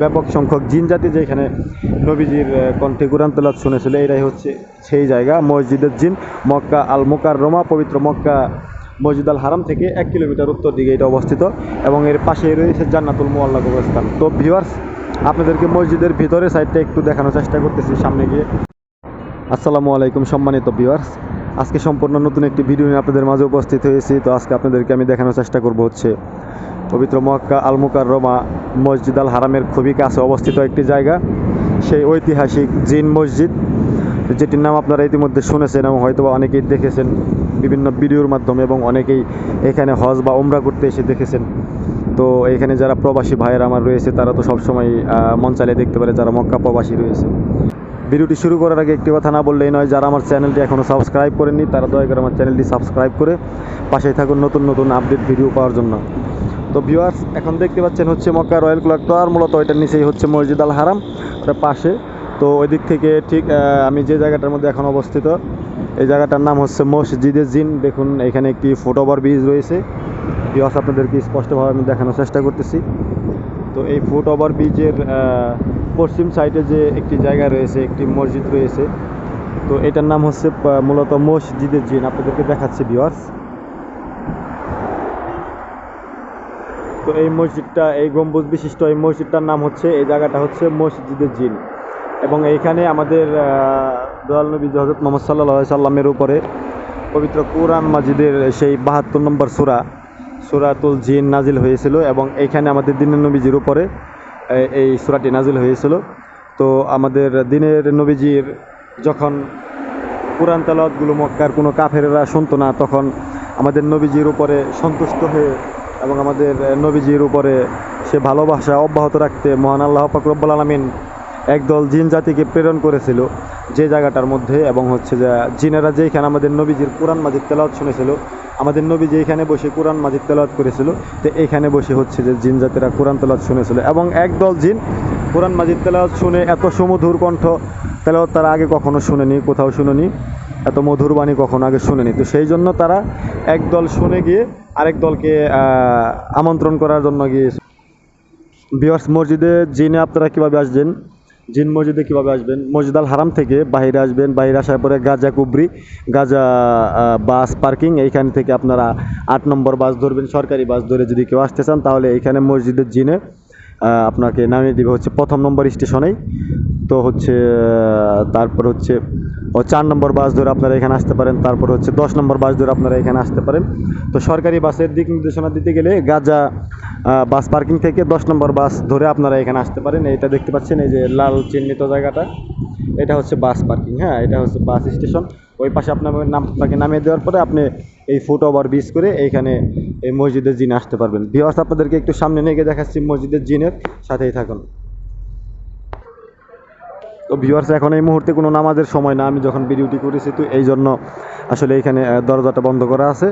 ব্যাপক সংখ্যক জিন জাতি যেখানে নবীজির কণ্ঠে কোরআন তেলাত শুনেছিল এটাই হচ্ছে সেই জায়গা, মসজিদের জিন। মক্কা আল মোকার রোমা পবিত্র মক্কা মসজিদ আল হারাম থেকে এক কিলোমিটার উত্তর দিকে এটা অবস্থিত এবং এর পাশেই রয়েছে জান্নাতুল মোয়াল্লা কবরস্থান। তো ভিউয়ার্স, আপনাদেরকে মসজিদের ভিতরে সাইডটা একটু দেখানোর চেষ্টা করতেছি, সামনে গিয়ে। আসসালামু আলাইকুম সম্মানিত ভিউয়ার্স। আজকে সম্পূর্ণ নতুন একটি ভিডিও নিয়ে আপনাদের মাঝে উপস্থিত হয়েছি। তো আজকে আপনাদেরকে আমি দেখানোর চেষ্টা করব হচ্ছে পবিত্র মক্কা আল মুকার রমা মসজিদ আল হারামের খুবই কাছে অবস্থিত একটি জায়গা। সেই ঐতিহাসিক জিন মসজিদ, যেটির নাম আপনারা ইতিমধ্যে শুনেছেন এবং হয়তো অনেকেই দেখেছেন বিভিন্ন ভিডিওর মাধ্যমে এবং অনেকেই এখানে হজ বা ওমরা করতে এসে দেখেছেন। তো এখানে যারা প্রবাসী ভাইয়েরা আমার রয়েছে, তারা তো সবসময় মন চালিয়ে দেখতে পারে যারা মক্কা প্রবাসী রয়েছে। ভিডিওটি শুরু করার আগে একটি কথা না বললেই নয়, যারা আমার চ্যানেলটি এখনও সাবস্ক্রাইব করেননি, তারা দয়া করে আমার চ্যানেলটি সাবস্ক্রাইব করে পাশেই থাকুন নতুন নতুন আপডেট ভিডিও পাওয়ার জন্য। তো ভিউয়ার্স, এখন দেখতে পাচ্ছেন হচ্ছে মক্কা রয়্যাল ক্লক টাওয়ার, মূলত ওইটার নিচেই হচ্ছে মসজিদ আল হারাম ওটার পাশে। তো ওই দিক থেকে ঠিক আমি যে জায়গাটার মধ্যে এখন অবস্থিত, এই জায়গাটার নাম হচ্ছে মসজিদে জিন। দেখুন, এখানে একটি ফুটওভার ব্রিজ রয়েছে। ভিউয়ার্স, আপনাদেরকে স্পষ্টভাবে আমি দেখানোর চেষ্টা করতেছি। তো এই ফুট ওভার ব্রিজের পশ্চিম সাইডে যে একটি জায়গা রয়েছে, একটি মসজিদ রয়েছে, তো এটার নাম হচ্ছে মূলত মসজিদের জিন। আপনাদেরকে দেখাচ্ছি ভিওয়ার্স তো এই মসজিদটা, এই গম্বুজ বিশিষ্ট এই মসজিদটার নাম হচ্ছে, এই জায়গাটা হচ্ছে মসজিদের জিন। এবং এইখানে আমাদের দয়াল নবী হজরত মোহাম্মদ সাল্লাহ সাল্লামের উপরে পবিত্র কোরআন মাজিদের সেই বাহাত্তর নম্বর সুরা সুরাতুল জিন নাজিল হয়েছিল এবং এইখানে আমাদের দিনের নবীজির উপরে এই সুরাটি নাজিল হয়েছিল। তো আমাদের দিনের নবীজির যখন কোরআন তালাওয়াতগুলো মক্কার কোনো কাফেরেরা শুনতো না, তখন আমাদের নবীজির উপরে সন্তুষ্ট হয়ে এবং আমাদের নবীজির উপরে সে ভালোবাসা অব্যাহত রাখতে মহান আল্লাহ পাকরব্বুল আলমিন একদল জিন জাতিকে প্রেরণ করেছিল যে জায়গাটার মধ্যে, এবং হচ্ছে যে জিনেরা যেখানে আমাদের নবীজির কোরআন মাজিদ তেলাওয়াত শুনেছিল, আমাদের নবী যে এখানে বসে কোরআন মাজিদ তেলাওয়াত করেছিল, তো এখানে বসে হচ্ছে যে জিন জাতিরা কোরআন তেলাওয়াত শুনেছিল। এবং একদল জিন কোরআন মাজিদ তেলাওয়াত শুনে এত সুমধুর কণ্ঠ, তেলাওয়াত তারা আগে কখনো শুনেনি, কোথাও শুনেনি, এত মধুর বাণী কখনো আগে শুনেনি। তো সেই জন্য তারা একদল শুনে গিয়ে আরেক দলকে আমন্ত্রণ করার জন্য গিয়ে বিয়ার্স মসজিদে জিনে আপনারা কীভাবে আসবেন? জিন মসজিদে কীভাবে আসবেন? মসজিদ আল হারাম থেকে বাইরে আসবেন, বাইরে আসার পরে গাজা কুবরি, গাজা বাস পার্কিং, এইখান থেকে আপনারা আট নম্বর বাস ধরবেন, সরকারি বাস ধরে যদি কেউ আসতে চান, তাহলে এইখানে মসজিদের জিনে আপনাকে নামিয়ে দিবে হচ্ছে প্রথম নম্বর স্টেশনেই। তো হচ্ছে তারপর হচ্ছে, ও চার নম্বর বাস ধরে আপনারা এখানে আসতে পারেন, তারপর হচ্ছে দশ নম্বর বাস ধরে আপনারা এখানে আসতে পারেন। তো সরকারি বাসের দিক নির্দেশনা দিতে গেলে গাজা বাস পার্কিং থেকে দশ নম্বর বাস ধরে আপনারা এখানে আসতে পারেন। এইটা দেখতে পাচ্ছেন, এই যে লাল চিহ্নিত জায়গাটা। এটা হচ্ছে বাস পার্কিং হ্যাঁ এটা হচ্ছে বাস স্টেশন। ওই পাশে আপনার নাম, আপনাকে নামিয়ে দেওয়ার পরে আপনি এই ফুট ওভার ব্রিজ করে এইখানে এই মসজিদের জিনে আসতে পারবেন। ভিওয়ার্স আপনাদেরকে একটু সামনে নিয়ে গিয়ে দেখাচ্ছি মসজিদের জিনের, সাথেই থাকুন। তো ভিউয়ার্স এখন এই মুহূর্তে কোনো নামাজের সময় না। আমি যখন ভিডিওটি করেছি তো এই জন্য আসলে এখানে দরজাটা বন্ধ করা আছে।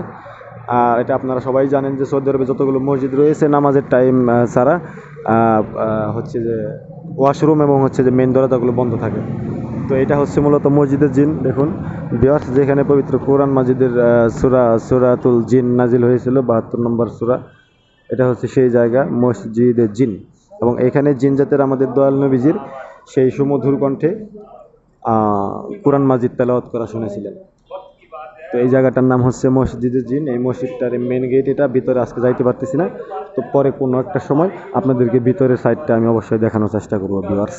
আর এটা আপনারা সবাই জানেন যে সৌদি আরবে যতগুলো মসজিদ রয়েছে নামাজের টাইম ছাড়া হচ্ছে যে ওয়াশরুম এবং হচ্ছে যে মেন দরজাগুলো বন্ধ থাকে। তো এটা হচ্ছে মূলত মসজিদের জিন দেখুন। ভিউয়ার্স যেখানে পবিত্র কোরআন মাজিদের আহ, সুরা সুরাতুল জিন নাজিল হয়েছিল বাহাত্তর নম্বর সুরা এটা হচ্ছে সেই জায়গা মসজিদের জিন। এবং এখানে জিন জাতের আমাদের দয়াল নবীজির সেই সুমধুর কণ্ঠে কোরআন মাজিদ তেলাওয়াত করা শুনেছিলেন। তো এই জায়গাটার নাম হচ্ছে মসজিদের জিন। এই মসজিদটার মেন গেট এটা, ভিতরে আজকে যাইতে পারতেছি না। তো পরে কোনো একটা সময় আপনাদেরকে ভিতরের সাইডটা আমি অবশ্যই দেখানোর চেষ্টা করব ভিউয়ার্স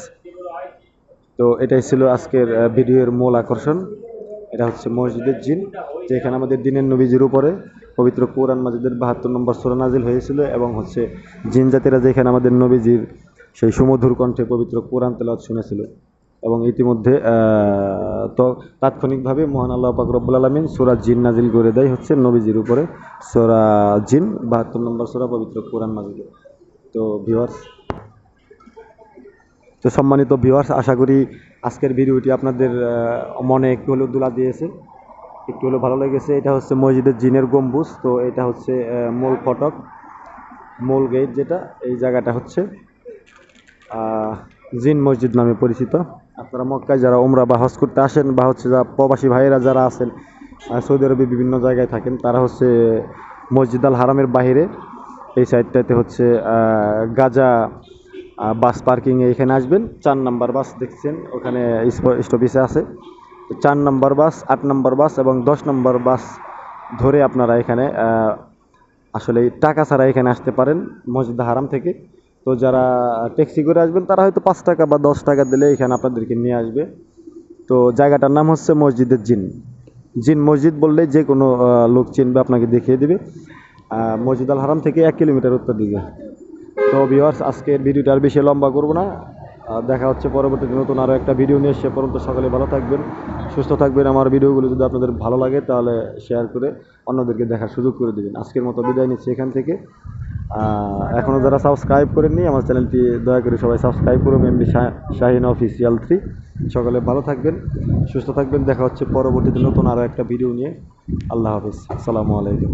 তো এটাই ছিল আজকের ভিডিওর মূল আকর্ষণ। এটা হচ্ছে মসজিদের জিন, যেখানে আমাদের দিনের নবীজির উপরে পবিত্র কোরআন মাজিদের বাহাত্তর নম্বর সোরা নাজিল হয়েছিল এবং হচ্ছে জিন জাতিরা যেখানে আমাদের নবীজির সেই সুমধুর কণ্ঠে পবিত্র কোরআন তেলাওয়াত শুনেছিল এবং ইতিমধ্যে তো তাৎক্ষণিকভাবে মহান আল্লাহ পাক রব্বুল আলমিন সুরা জিন নাজিল করে দেয়, হচ্ছে নবীজির উপরে সুরা জিন, বাহাত্তর নম্বর সুরা পবিত্র কোরআন মাজিদে তো ভিওয়ার্স তো সম্মানিত ভিওয়ার্স আশা করি আজকের ভিডিওটি আপনাদের মনে একটু হলেও দোলা দিয়েছে, একটু হলেও ভালো লেগেছে। এটা হচ্ছে মসজিদের জিনের গম্বুজ, তো এটা হচ্ছে মূল ফটক, মূল গেট যেটা, এই জায়গাটা হচ্ছে। জিন মসজিদ নামে পরিচিত। আপনারা মক্কায় যারা ওমরা বা হজ করতে আসেন বা হচ্ছে যা প্রবাসী ভাইয়েরা যারা আছেন সৌদি আরবে বিভিন্ন জায়গায় থাকেন, তারা হচ্ছে মসজিদ আল হারামের বাইরে এই সাইডটাতে হচ্ছে গাজা বাস পার্কিংয়ে এখানে আসবেন। চার নাম্বার বাস দেখছেন, ওখানে স্টপেজে আছে। চার নাম্বার বাস, আট নাম্বার বাস এবং দশ নাম্বার বাস ধরে আপনারা এখানে আসলে টাকা ছাড়া এখানে আসতে পারেন মসজিদ হারাম থেকে। তো যারা ট্যাক্সি করে আসবেন, তারা হয়তো পাঁচ টাকা বা দশ টাকা দিলে এখানে আপনাদেরকে নিয়ে আসবে। তো জায়গাটার নাম হচ্ছে মসজিদের জিন। জিন মসজিদ বললে যে কোনো লোক চিনবে, আপনাকে দেখিয়ে দেবে। মসজিদ আল হারাম থেকে এক কিলোমিটার উত্তর দিকে। তো ভিওয়ার্স আজকের ভিডিওটা আর বেশি লম্বা করব না। দেখা হচ্ছে পরবর্তীতে নতুন আরও একটা ভিডিও নিয়ে। এসে পর্যন্ত সকালে ভালো থাকবেন, সুস্থ থাকবেন। আমার ভিডিওগুলো যদি আপনাদের ভালো লাগে, তাহলে শেয়ার করে অন্যদেরকে দেখার সুযোগ করে দেবেন। আজকের মতো বিদায় নিচ্ছি এখান থেকে। এখনও যারা সাবস্ক্রাইব করেননি, আমার চ্যানেলটি দয়া করে সবাই সাবস্ক্রাইব করুন এমডি শাহিন অফিসিয়াল থ্রি সকালে ভালো থাকবেন, সুস্থ থাকবেন, দেখা হচ্ছে পরবর্তীতে নতুন আরও একটা ভিডিও নিয়ে। আল্লাহ হাফিজ, আসসালামু আলাইকুম।